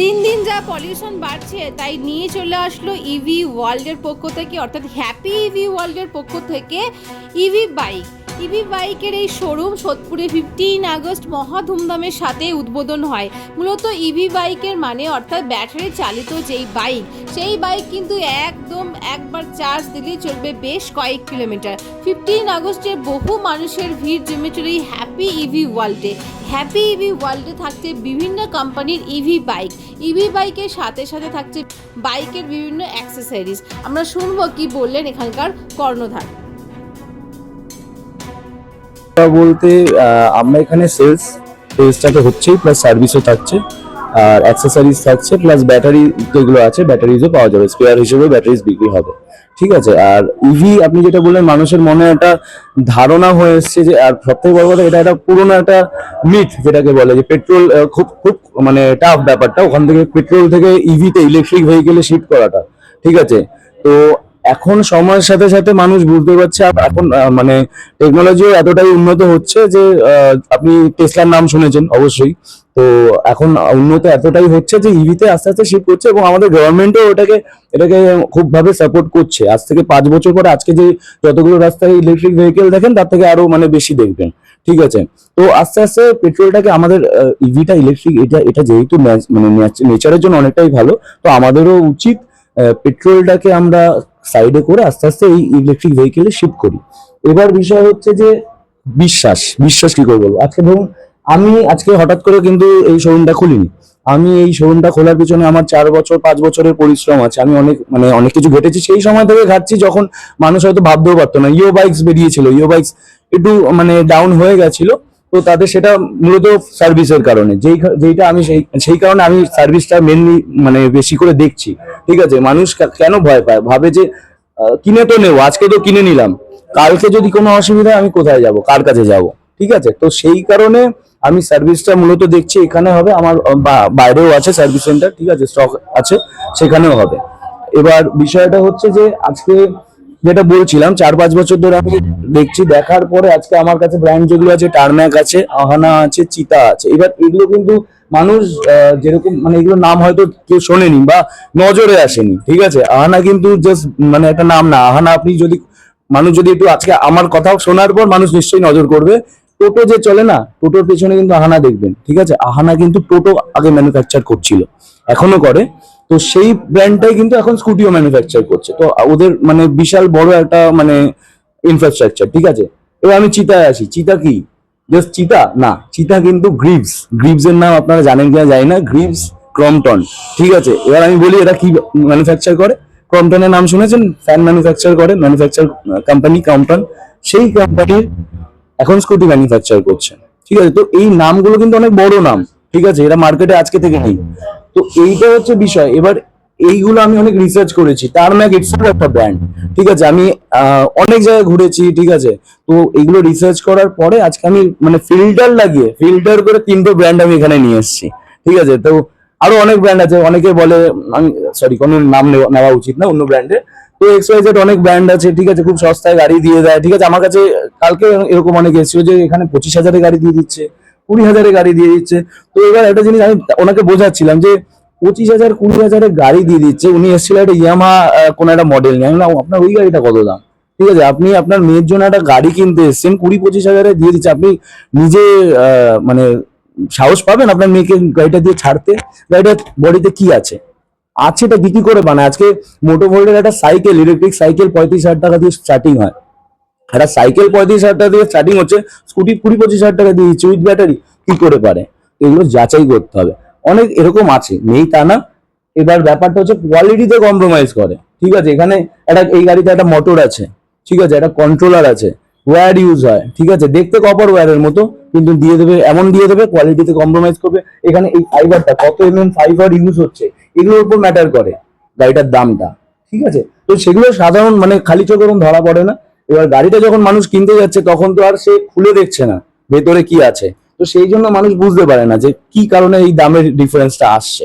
দিন দিন যা পলিউশন বাড়ছে, তাই নিয়ে চলে আসলো ইভি ওয়ার্ল্ডের পক্ষ থেকে, অর্থাৎ হ্যাপি ইভি ওয়ার্ল্ডের পক্ষ থেকে ইভি বাইক ইভি বাইকের এই শোরুম সোদপুরে ফিফটিন আগস্ট মহা ধুমধামের সাথে উদ্বোধন হয়। মূলত ইভি বাইকের মানে অর্থাৎ ব্যাটারি চালিত যেই বাইক, সেই বাইক কিন্তু একদম একবার চার্জ দিলেই চলবে বেশ কয়েক কিলোমিটার ফিফটিন আগস্টে বহু মানুষের ভিড় জমে চলে এই হ্যাপি ইভি ওয়ার্ল্ডে হ্যাপি ইভি ওয়ার্ল্ডে থাকছে বিভিন্ন কোম্পানির ইভি বাইক ইভি বাইকের সাথে সাথে থাকছে বাইকের বিভিন্ন অ্যাক্সেসরিজ আমরা শুনব কি বললেন এখানকার কর্ণধার। বলতে আমরা এখানে সেলস সেলসটা তো হচ্ছেই প্লাস সার্ভিসও থাকছে, আর অ্যাক্সেসরিজ থাকছে প্লাস ব্যাটারি যেগুলো আছে ব্যাটারিজও পাওয়া যাবে স্পেয়ার হিসেবে ব্যাটারিজ বিক্রি হবে, ঠিক আছে? আর ইভি আপনি যেটা বললেন, মানুষের মনে একটা ধারণা হয়ে এসছে যে, আর সব থেকে বড় কথা, এটা একটা পুরোনো একটা মিথ যেটাকে বলে, যে পেট্রোল খুব খুব মানে টাফ ব্যাপারটা, ওখান থেকে পেট্রোল থেকে ইভিতে ইলেকট্রিক ভেহিকেলে শিফট করাটা, ঠিক আছে? তো এখন সময়ের সাথে সাথে মানুষ বুঝতে পারছে এখন মানে টেকনোলজিও এতটাই উন্নত হচ্ছে যে আপনি টেসলার নাম শুনেছেন, অবশ্যই। তো এখন উন্নত এতটাই হচ্ছে যে ইভিতে আস্তে আস্তে শিফট করছে এবং আমাদের গভর্নমেন্টও ওটাকে, এটাকে খুব ভাবে সাপোর্ট করছে। আজ থেকে পাঁচ বছর পরে আজকে যে যতগুলো রাস্তায় ইলেকট্রিক ভেহিকেল দেখেন, তার থেকে আরও মানে বেশি দেখবেন। ঠিক আছে? তো আস্তে আস্তে পেট্রোলটাকে আমাদের ইভিটা ইলেকট্রিক এটা এটা যেহেতু মানে নেচারের জন্য অনেকটাই ভালো, তো আমাদেরও উচিত পেট্রোলটাকে আমরা সাইডে করে আস্তে আস্তে এই ইলেকট্রিক ভেহিকেলে শিফট করি। এবার বিষয় হচ্ছে যে বিশ্বাস বিশ্বাস কি করে বলব? আজকে ধরুন, আমি আজকে হঠাৎ করে কিন্তু এই শোরুমটা খুলিনি। আমি এই শোরুমটা খোলার পিছনে আমার চার বছর, পাঁচ বছরের পরিশ্রম আছে। আমি অনেক মানে অনেক কিছু ঘটেছি। সেই সময় থেকে ঘাটছি যখন মানুষ হয়তো ভাবতেও পারতো না। ইও বাইকস বেরিয়েছিল। ইও বাইকস একটু মানে ডাউন হয়ে গেছিল। তো তাদের সেটা মূলত সার্ভিসের কারণে। যেই, যেইটা আমি সেই সেই কারণে আমি সার্ভিসটা মেনলি মানে বেশি করে দেখছি। ঠিক আছে, মানুষ কেন ভয় পায়? ভাবে যে কিনে তো নেব, আজকে তো কিনে নিলাম। কালকে যদি কোনো অসুবিধা আমি কোথায় যাব? কার কাছে যাব? ঠিক আছে? তো সেই কারণে আমি সার্ভিসটা মূলত দেখছি, এখানে হবে আমার বাইরেও আছে সার্ভিস সেন্টার ঠিক আছে স্টক আছে, সেখানেও হবে। এবার বিষয়টা হচ্ছে যে, আজকে যেটা বলছিলাম, চার পাঁচ বছর ধরে আমি দেখছি, দেখার পরে আজকে আমার কাছে ব্র্যান্ড যেগুলো আছে টার্ম্যাক আছে আহানা আছে চিতা আছে। এবার এগুলো কিন্তু মানুষ যেরকম মানে এগুলো নাম হয়তো কেউ শোনেনি বা নজরে আসেনি, ঠিক আছে? আহানা কিন্তু জাস্ট মানে একটা নাম না। আহানা আপনি যদি, মানুষ যদি একটু আজকে আমার কথা শোনার পর মানুষ নিশ্চয়ই নজর করবে। টোটো যে চলে না, টোটোর পেছনে কিন্তু আহানা দেখবেন, ঠিক আছে? আহানা কিন্তু টোটো আগে ম্যানুফ্যাকচার করছিল, এখনও করে। তো সেই ব্র্যান্ডটাই কিন্তু এখন স্কুটিও ম্যানুফ্যাকচার করছে। তো ওদের মানে বিশাল বড় একটা মানে ইনফ্রাস্ট্রাকচার ঠিক আছে? এবার আমি চিতায় আসি চিতা কি? জাস্ট চিতা? না, চিতা কিন্তু গ্রিভস গ্রিভস এর নাম আপনারা জানেন কিনা জানি না। গ্রিভস ক্রমটন ঠিক আছে? এবার আমি বলি এটা কি ম্যানুফ্যাকচার করে। ক্রমটনের নাম শুনেছেন? ফ্যান ম্যানুফ্যাকচার করে ম্যানুফ্যাকচার কোম্পানি ক্রমটন সেই কোম্পানির এখন স্কুটি ম্যানুফ্যাকচার করছে। ঠিক আছে? তো এই নামগুলো কিন্তু অনেক বড় নাম। ঠিক আছে, এরা মার্কেটে আজকে থেকে নেই। তো এইটা হচ্ছে বিষয়। এবার এইগুলো আমি অনেক রিসার্চ করেছি। তার ম্যাক ইটসেলফ একটা ব্র্যান্ড ঠিক আছে? আমি অনেক জায়গায় ঘুরেছি, ঠিক আছে? তো এইগুলো রিসার্চ করার পরে আজকে আমি মানে ফিল্টার লাগিয়ে ফিল্টার করে তিনটে ব্র্যান্ড আমি এখানে নিয়ে এসেছি, ঠিক আছে? তো আরও অনেক ব্র্যান্ড আছে। অনেকে বলে, আমি সরি কোনো নাম নেওয়া উচিত না অন্য ব্র্যান্ডের তো এক্স ওয়াই জেড অনেক ব্র্যান্ড আছে, ঠিক আছে? খুব সস্তায় গাড়ি দিয়ে দেয়, ঠিক আছে? আমার কাছে কালকে এরকম অনেক এসেছিল যে এখানে পঁচিশ হাজারে গাড়ি দিয়ে দিচ্ছে। কুড়ি হাজারে গাড়ি দিয়ে দিচ্ছে। তো এবার একটা জিনিস আমি ওনাকে বোঝাচ্ছিলাম যে পঁচিশ হাজার, কুড়ি হাজারে গাড়ি দিয়ে দিচ্ছে। উনি এসেছিল একটা ইয়ামা কোন একটা মডেল নিয়ে। আমি আপনার ওই গাড়িটা কত দাম? ঠিক আছে, আপনি আপনার মেয়ের জন্য একটা গাড়ি কিনতে এসেছেন, কুড়ি পঁচিশ হাজারে দিয়ে দিচ্ছে। আপনি নিজে মানে সাহস পাবেন আপনার মেয়েকে গাড়িটা দিয়ে ছাড়তে? গাড়িটার বডিতে কি আছে? আছে, এটা বিক্রি করে বানায়। আজকে মোটো ভোল্টের একটা সাইকেল ইলেকট্রিক সাইকেল পঁয়ত্রিশ হাজার টাকা দিয়ে স্টার্টিং হয়। একটা সাইকেল পঁয়ত্রিশ হাজার টাকা দিয়ে স্টার্টিং হচ্ছে, স্কুটি কুড়ি পঁচিশ হাজার টাকা দিয়ে দিচ্ছে উইথ ব্যাটারি, কি করে পারে? এগুলো যাচাই করতে হবে। অনেক এরকম আছে, নেই তা না। এবার ব্যাপারটা হচ্ছে কোয়ালিটিতে কম্প্রোমাইজ করে। ঠিক আছে, এখানে একটা, এই গাড়িতে একটা মোটর আছে। ঠিক আছে, একটা কন্ট্রোলার আছে। ওয়্যার ইউজ হয়। ঠিক আছে, দেখতে কপার ওয়্যারের মতো, কিন্তু দিয়ে দেবে, এমন দিয়ে দেবে কোয়ালিটিতে কম্প্রোমাইজ করবে। এখানে এই ফাইবারটা কত এম এম ফাইবার ইউজ হচ্ছে, এগুলোর উপর ম্যাটার করে গাড়িটার দামটা। ঠিক আছে, তো সেগুলো সাধারণ মানে খালি চোখে ধরা পড়ে না। এবার গাড়িটা যখন মানুষ কিনতে যাচ্ছে, তখন তো আর সে খুলে দেখছে না ভেতরে কি আছে। তো সেই জন্য মানুষ বুঝতে পারে না যে কি কারণে এই দামের ডিফারেন্সটা আসছে।